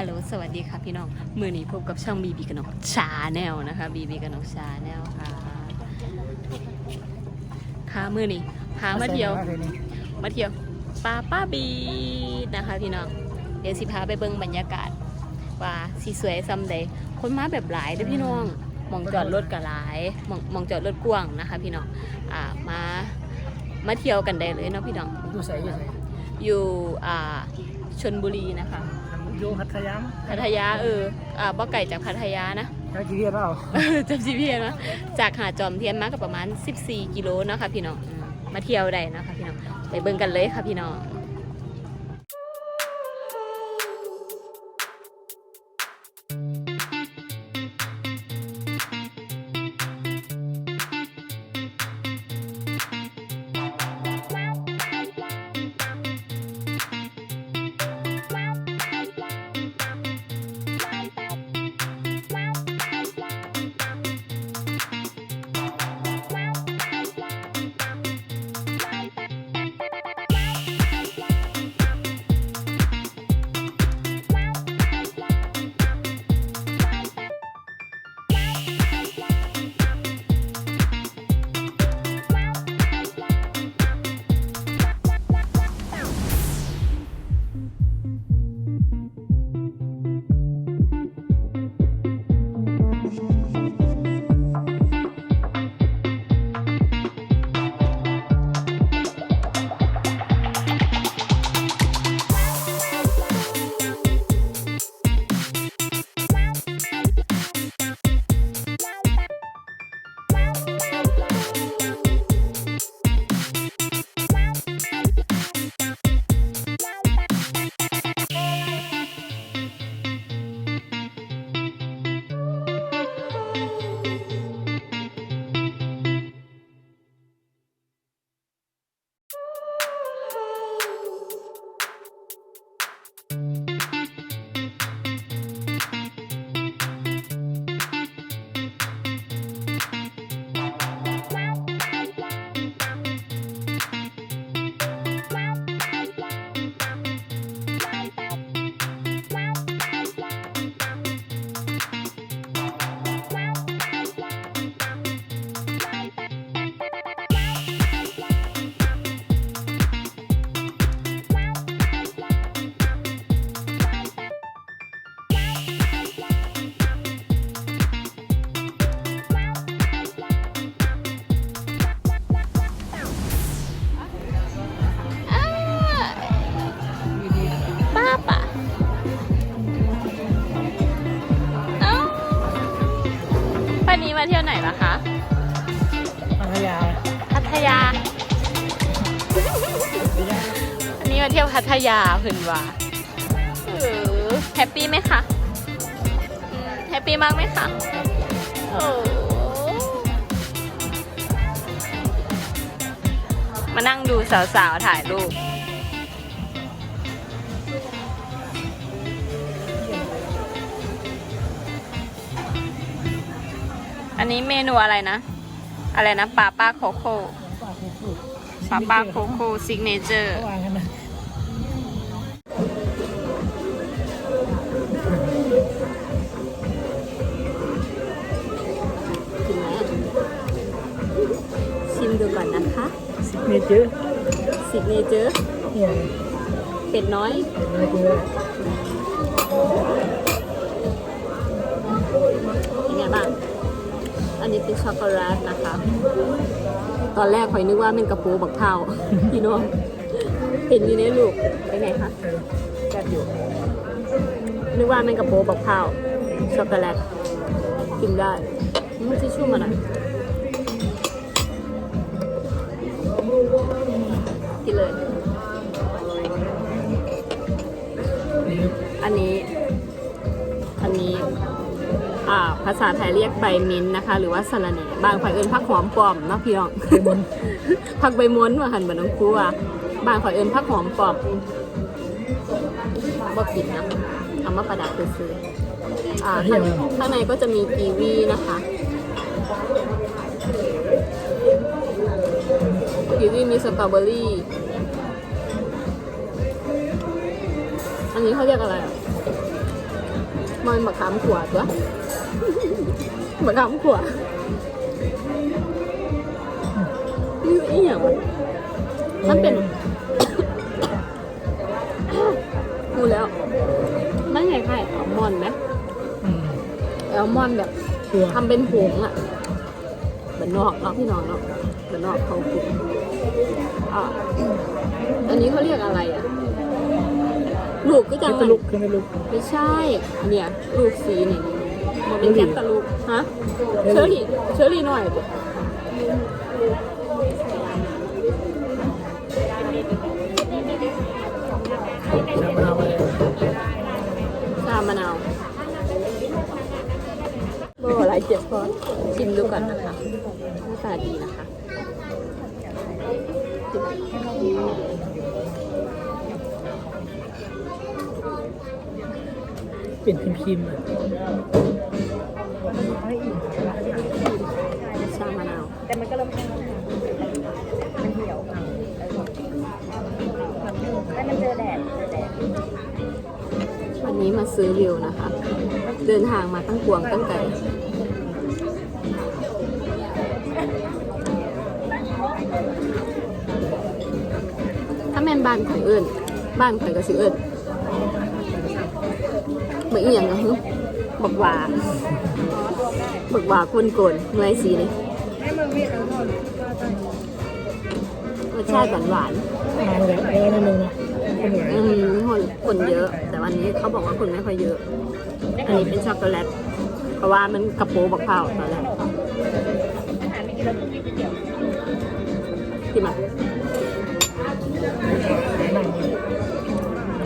ฮัลโหลสวัสดีค่ะพี่น้องมือนี้พบกับช่องบีบีกับน้องชาแนลนะคะบีบีกับน้องชาแนลค่ะค่ะมือนี้พามาเที่ยว มาเที่ยวป่าป้าบีนะคะพี่น้องเดี๋ยวสิพาไปเบิ่งบรรยากาศ ว่าสีสวยซัมเดย์คนมาแบบหลายเด้อพี่น้องหมองจอดรถก็หลายหมองหมองจอดรถกว้างนะคะ พี่น้องอ่ามามาเที่ยวกันได้เลยเนาะพี่น้องอยู่ใส่อยู่ใส่อยู่อ่าชนบุรีนะคะ อยู่พัทยามพัทยาเอออ่าบ่ไก่จากพัทยานะใช้กี่เรียนเราจำจีพีนะจากหาดจอมเทียนมากับประมาณ 14 กิโลเนาะค่ะพี่น้องอืมมาเที่ยวได้เนาะค่ะพี่น้องไปเบิ่งกันเลยค่ะพี่น้อง พัทยาเพิ่นว่าเออแฮปปี้ไหมคะอืมแฮปปี้มากไหมคะโอ้มานั่งดูสาวๆ ถ่ายรูปอันนี้เมนูอะไรนะ อะไรนะปาป้าโคโค่ปาป้าโคโค่ซิกเนเจอร์ เนเจอร์ซิกเนเจอร์เนี่ยเป็ดน้อยเนเจอร์เป็นไงบ้าง อันนี้เป็นช็อกโกแลตนะคะ ตอนแรกคอยนึกว่าเป็นกระปูบักเผาพี่น้องเห็นอยู่ในลูกเป็นไงคะแซ่บอยู่ นึกว่าเป็นกระปูบักเผาช็อกโกแลตกินได้มันจะชุ่มอะไร อันนี้ อันนี้ภาษาไทยเรียกใบมิ้นท์นะคะ หรือว่าสะระแหน่บางฝ่ายเอินผักหอมปลอมเนาะพี่น้องผักใบม้วนว่าหันบน้องครูว่าบางฝ่ายเอินผักหอมปลอมบ่กินนะเอามาประดับซื้ออ่าข้างข้างในก็จะมีกีวีนะคะกีวีมีสตรอเบอรี่ อันนี้เขาเรียกอะไรอะ มันมะขามขวดวะมะขามขวดนี่อีหยังวะมันเป็นดูแล้ว มันคล้ายๆอัลมอนด์ไหมอืมอัลมอนด์แบบเชื่อทำเป็นผงอะเหมือนนอกเนาะพี่น้องเนาะเหมือนนอกเขาปรุงอะอันนี้เขาเรียกอะไรอะ ลูกก็จะขึ้นเหไปมือนลุกขึ้นไปลุกไม่ใช่ เนี่ยลูกสีนี่มันเป็นแคปตาลูกฮะ เชอรี่ เชอรี่หน่อยปุ๊น้ำมะนาวไปเลยชามะนาวโบอะไรเจ็บคอชิมดูก่อนนะคะหน้าตาดีนะคะ เป็นครีมครีมๆอะชามะนาว แต่มันก็เริ่มแห้งแล้วนะมันเหี่ยวค่ะให้มันเจอแดดเจอแดดวันนี้มาซื้อวิวนะคะ เดินทางมาตั้งกวงตั้งไกลถ้าแมนบ้านข่อยเอื่นบ้านข่อยก็สิเอื่น เมื่ออียงก็ฮึบักหวาบักหวาคนโกนเมื่อยสีนี่รสชาติหวานหวานๆมาเลยเออนิดนึงนะเป็นเหมือนอืมคนคนเยอะ แต่วันนี้เขาบอกว่าคนไม่ค่อยเยอะ อันนี้เป็นช็อกโกแลตเพราะว่ามันกระโปงบักเผาตอนแรกอาหารไม่กินแล้วต้องกินก๋วยเตี๋ยวที่มา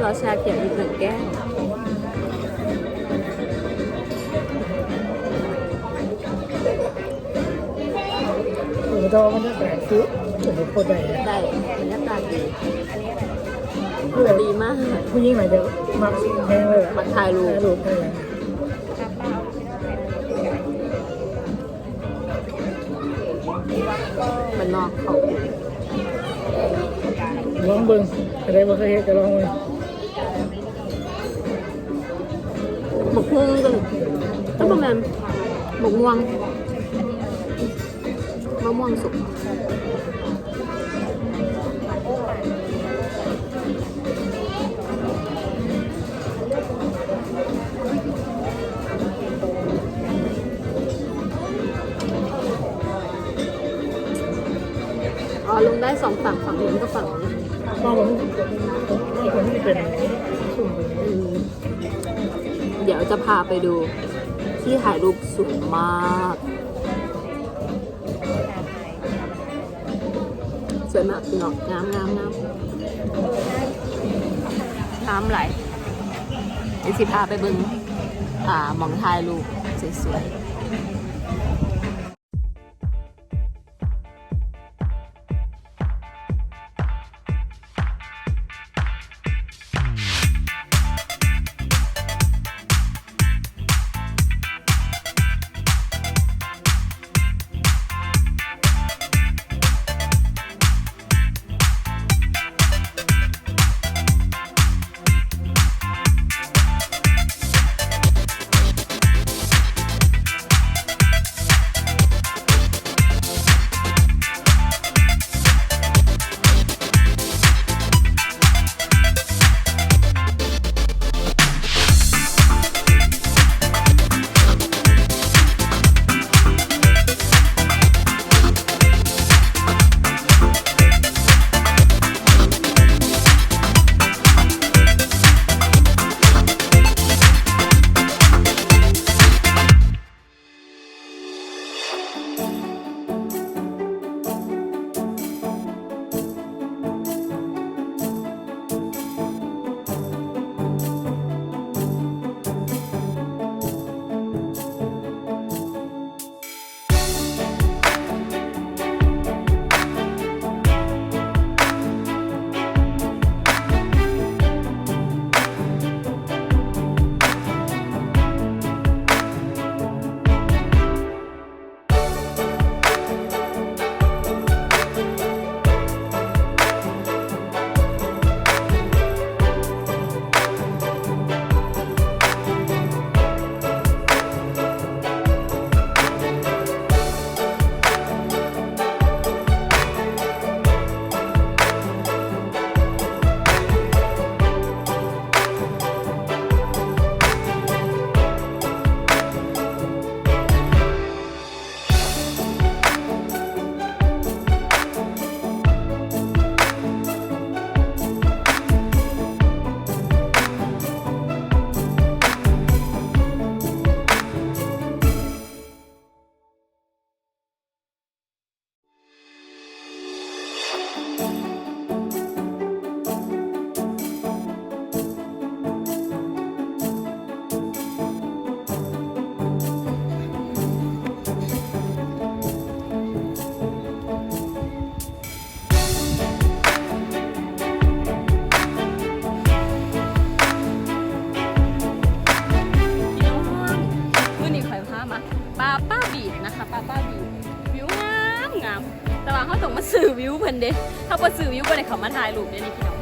เราชาเขียวอีกหนึ่งแก้ว เออแต่ว่ามันจะแปลกซื้อผมโคตรได้เลยได้บรรยากาศดีอันนี้อดีมากผู้หญิงไหนจะมักแพงเลยมาถ่ายรูปถ่ายรูปได้เลยข้าวเปล่าที่เราเป็นมันนอกเขาลองเบิ่งอะไรบ่เคยเห็นก็ลองเบิ่งหมกฮุ้งกันถ้าประมาณหมกม่วงะม่วงสุกอ๋อลงได้สองฝั่งฝั่งนู้นก็ฝั่งนี้ต้องผมต้องผมที่เป็นเดี๋ยวจะพาไปดูที่ถ่ายรูปสวยมาก วยมากพี่น้องงามงามงามน้ำไหลเดี๋ยวสิพาไปเบึงอ่าหมองทายลูกสวยเสื่ออยู่บ่ได้เขามาถ่ายรูปเด้นี่พี่น้อง